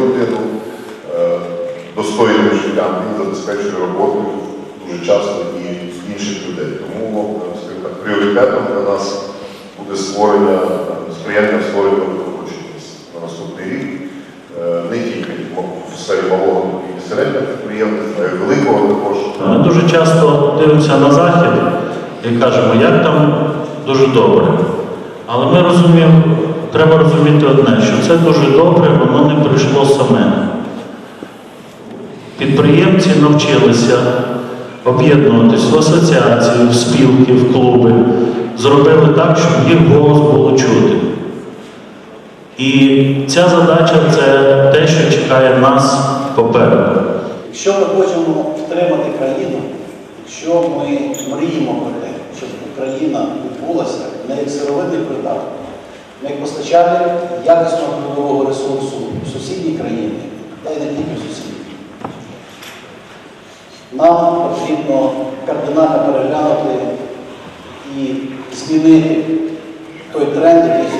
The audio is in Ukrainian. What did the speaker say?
родину е, достойним життям, він забезпечує роботу дуже часто і інших людей. Тому так, пріоритетом для нас буде створення, сприяння створення робочих місць на наступний рік. Е, Не тільки в сфері малого і середнього підприємництва, а й великого також. Ми дуже часто дивимося на захід і кажемо, як там дуже добре. Але ми розуміємо, треба розуміти одне, що це дуже добре, воно не прийшло саме. Підприємці навчилися об'єднуватись в асоціації, в спілки, в клуби, зробили так, щоб їх голос було чути. І ця задача це те, що чекає нас попереду. Якщо ми хочемо втримати країну, якщо ми мріємо про те, щоб Україна відбулася не ми постачали якісного трудового ресурсу в сусідні країни та й не тільки в сусідні. Нам потрібно кардинально переглянути і змінити той тренд, який